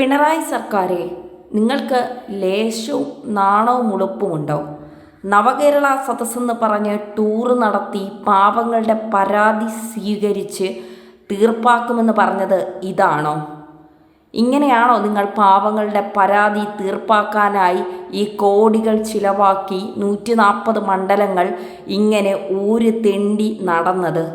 പിണറായി സർക്കാരെ നിങ്ങൾക്ക് ലേശവും നാണവും ഉളുപ്പുമുണ്ടോ? നവകേരള സദസ്സെന്ന് പറഞ്ഞ് ടൂറ് നടത്തി പാപങ്ങളുടെ പരാതി സ്വീകരിച്ച് തീർപ്പാക്കുമെന്ന് പറഞ്ഞത് ഇതാണോ? ഇങ്ങനെയാണോ നിങ്ങൾ പാവങ്ങളുടെ പരാതി തീർപ്പാക്കാനായി ഈ കോടികൾ ചിലവാക്കി നൂറ്റി നാൽപ്പത് മണ്ഡലങ്ങൾ ഇങ്ങനെ ഊര് തെണ്ടി നടന്നത്?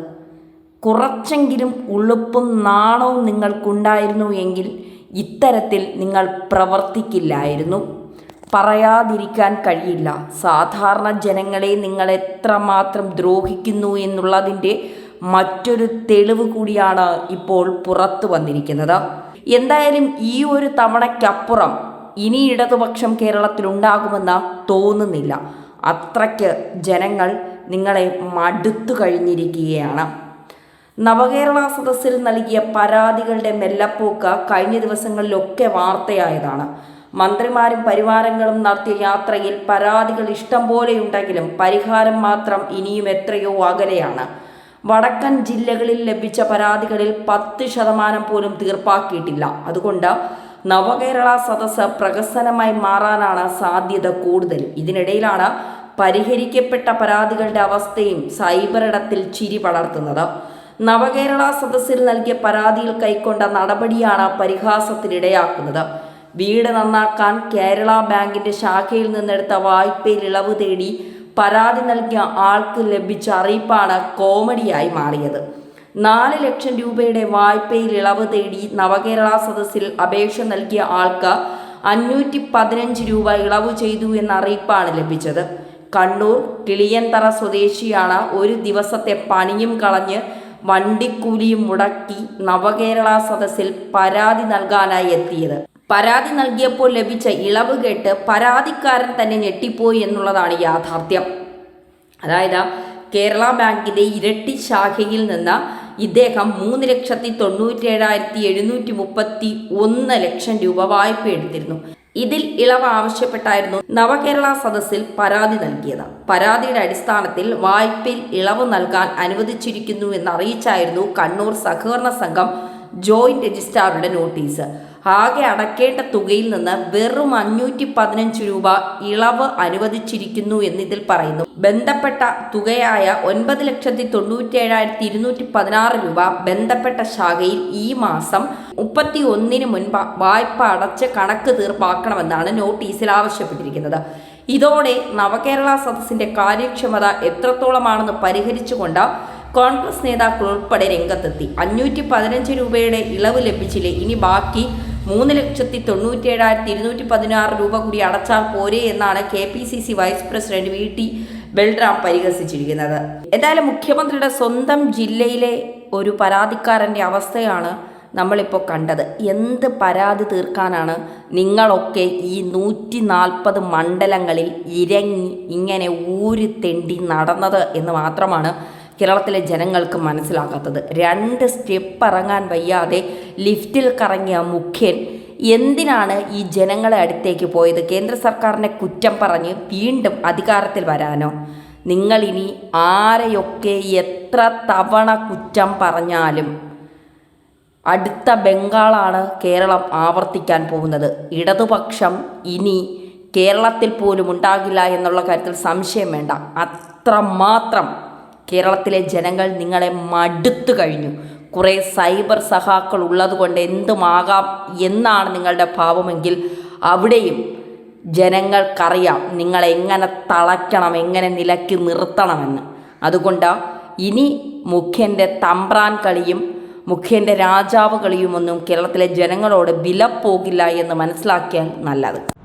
കുറച്ചെങ്കിലും ഉളുപ്പും നാണവും നിങ്ങൾക്കുണ്ടായിരുന്നു എങ്കിൽ ഇത്തരത്തിൽ നിങ്ങൾ പ്രവർത്തിക്കില്ലായിരുന്നു. പറയാതിരിക്കാൻ കഴിയില്ല. സാധാരണ ജനങ്ങളെ നിങ്ങൾ എത്രമാത്രം ദ്രോഹിക്കുന്നു എന്നുള്ളതിന്റെ മറ്റൊരു തെളിവ് കൂടിയാണ് ഇപ്പോൾ പുറത്തു വന്നിരിക്കുന്നത്. എന്തായാലും ഈ ഒരു തവണയ്ക്കപ്പുറം ഇനി ഇടതുപക്ഷം കേരളത്തിലുണ്ടാകുമെന്ന് തോന്നുന്നില്ല. അത്രയ്ക്ക് ജനങ്ങൾ നിങ്ങളെ മടുത്തു കഴിഞ്ഞിരിക്കുകയാണ്. നവകേരള സദസ്സിൽ നൽകിയ പരാതികളുടെ മെല്ലപ്പോക്ക് കഴിഞ്ഞ ദിവസങ്ങളിലൊക്കെ വാർത്തയായതാണ്. മന്ത്രിമാരും പരിവാരങ്ങളും നടത്തിയ യാത്രയിൽ പരാതികൾ ഇഷ്ടം പോലെയുണ്ടെങ്കിലും പരിഹാരം മാത്രം ഇനിയും എത്രയോ അകലെയാണ്. വടക്കൻ ജില്ലകളിൽ ലഭിച്ച പരാതികളിൽ പത്ത് ശതമാനം പോലും തീർപ്പാക്കിയിട്ടില്ല. അതുകൊണ്ട് നവകേരള സദസ്സ് പ്രഹസനമായി മാറാനാണ് സാധ്യത കൂടുതൽ. ഇതിനിടയിലാണ് പരിഹരിക്കപ്പെട്ട പരാതികളുടെ അവസ്ഥയും സൈബറിടത്തിൽ ചിരി പടർത്തുന്നത്. നവകേരള സദസ്സിൽ നൽകിയ പരാതിയിൽ കൈക്കൊണ്ട നടപടിയാണ് പരിഹാസത്തിനിടയാക്കുന്നത്. വീട് നന്നാക്കാൻ കേരള ബാങ്കിന്റെ ശാഖയിൽ നിന്നെടുത്ത വായ്പയിൽ ഇളവ് തേടി പരാതി നൽകിയ ആൾക്ക് ലഭിച്ച അറിയിപ്പാണ് കോമഡിയായി മാറിയത്. നാല് ലക്ഷം രൂപയുടെ വായ്പയിൽ ഇളവ് തേടി നവകേരള സദസ്സിൽ അപേക്ഷ നൽകിയ ആൾക്ക് അഞ്ഞൂറ്റി പതിനഞ്ച് രൂപ ഇളവ് ചെയ്തു എന്ന അറിയിപ്പാണ് ലഭിച്ചത്. കണ്ണൂർ കിളിയന്തറ സ്വദേശിയാണ് ഒരു ദിവസത്തെ പണിയും കളഞ്ഞ് വണ്ടിക്കൂലിയും മുടക്കി നവകേരള സദസ്സിൽ പരാതി നൽകാനായി എത്തിയത്. പരാതി നൽകിയപ്പോൾ ലഭിച്ച ഇളവ് കേട്ട് പരാതിക്കാരൻ തന്നെ ഞെട്ടിപ്പോയി എന്നുള്ളതാണ് യാഥാർത്ഥ്യം. അതായത് കേരള ബാങ്കിന്റെ ഇരട്ടി ശാഖയിൽ നിന്ന് ഇദ്ദേഹം മൂന്ന് ലക്ഷത്തി തൊണ്ണൂറ്റി ഏഴായിരത്തി എഴുന്നൂറ്റി മുപ്പത്തി ഒന്ന് ലക്ഷം രൂപ വായ്പ എടുത്തിരുന്നു. ഇതിൽ ഇളവ് ആവശ്യപ്പെട്ടായിരുന്നു നവകേരള സദസ്സിൽ പരാതി നൽകിയത്. പരാതിയുടെ അടിസ്ഥാനത്തിൽ വായ്പയിൽ ഇളവ് നൽകാൻ അനുവദിച്ചിരിക്കുന്നു എന്നറിയിച്ചായിരുന്നു കണ്ണൂർ സഹകരണ സംഘം ജോയിന്റ് രജിസ്ട്രാറുടെ നോട്ടീസ്. ആകെ അടക്കേണ്ട തുകയിൽ നിന്ന് വെറും അഞ്ഞൂറ്റി പതിനഞ്ച് രൂപ ഇളവ് അനുവദിച്ചിരിക്കുന്നു എന്നിതിൽ പറയുന്നു. ബന്ധപ്പെട്ട തുകയായ ഒൻപത് ലക്ഷത്തി തൊണ്ണൂറ്റി ഏഴായിരത്തി ഇരുന്നൂറ്റി പതിനാറ് രൂപ ബന്ധപ്പെട്ട ശാഖയിൽ ഈ മാസം മുപ്പത്തി ഒന്നിന് മുൻപ് വായ്പ അടച്ച് കണക്ക് തീർപ്പാക്കണമെന്നാണ് നോട്ടീസിൽ ആവശ്യപ്പെട്ടിരിക്കുന്നത്. ഇതോടെ നവകേരള സദസ്സിന്റെ കാര്യക്ഷമത എത്രത്തോളമാണെന്ന് പരിഹരിച്ചുകൊണ്ട് കോൺഗ്രസ് നേതാക്കൾ ഉൾപ്പെടെ രംഗത്തെത്തി. അഞ്ഞൂറ്റി പതിനഞ്ച് രൂപയുടെ ഇളവ് ലഭിച്ചില്ലേ? ഇനി ബാക്കി മൂന്ന് ലക്ഷത്തി തൊണ്ണൂറ്റി ഏഴായിരത്തി ഇരുന്നൂറ്റി പതിനാറ് രൂപ കൂടി അടച്ചാൽ പോരെ എന്നാണ് K P C C vice president V T Balram പരിഹസിച്ചിരിക്കുന്നത്. എന്തായാലും മുഖ്യമന്ത്രിയുടെ സ്വന്തം ജില്ലയിലെ ഒരു പരാതിക്കാരന്റെ അവസ്ഥയാണ് നമ്മളിപ്പോൾ കണ്ടത്. എന്ത് പരാതി തീർക്കാനാണ് നിങ്ങളൊക്കെ ഈ നൂറ്റി നാൽപ്പത് മണ്ഡലങ്ങളിൽ ഇരങ്ങി ഇങ്ങനെ ഊരി തെണ്ടി നടന്നത് എന്ന് മാത്രമാണ് കേരളത്തിലെ ജനങ്ങൾക്ക് മനസ്സിലാകാത്തത്. രണ്ട് സ്റ്റെപ്പ് ഇറങ്ങാൻ വയ്യാതെ ലിഫ്റ്റിൽ കറങ്ങിയ മുഖ്യൻ എന്തിനാണ് ഈ ജനങ്ങളെ അടുത്തേക്ക് പോയത്? കേന്ദ്ര സർക്കാരിനെ കുറ്റം പറഞ്ഞ് വീണ്ടും അധികാരത്തിൽ വരാനോ? നിങ്ങളിനി ആരെയൊക്കെ എത്ര തവണ കുറ്റം പറഞ്ഞാലും അടുത്ത ബംഗാളാണ് കേരളം ആവർത്തിക്കാൻ പോകുന്നത്. ഇടതുപക്ഷം ഇനി കേരളത്തിൽ പോലും ഉണ്ടാകില്ല എന്നുള്ള കാര്യത്തിൽ സംശയം വേണ്ട. അത്രമാത്രം കേരളത്തിലെ ജനങ്ങൾ നിങ്ങളെ മടുത്തു കഴിഞ്ഞു. കുറേ സൈബർ സഹാക്കൾ ഉള്ളതുകൊണ്ട് എന്തുമാകാം എന്നാണ് നിങ്ങളുടെ ഭാവമെങ്കിൽ അവിടെയും ജനങ്ങൾക്കറിയാം നിങ്ങളെങ്ങനെ തളയ്ക്കണം എങ്ങനെ നിലയ്ക്ക് നിർത്തണമെന്ന്. അതുകൊണ്ട് ഇനി മുഖ്യന്റെ തമ്പ്രാൻ കളിയും മുഖ്യന്റെ രാജാവ് കളിയുമൊന്നും കേരളത്തിലെ ജനങ്ങളോട് വില വിലപ്പോകില്ല എന്ന് മനസ്സിലാക്കിയാൽ നല്ലത്.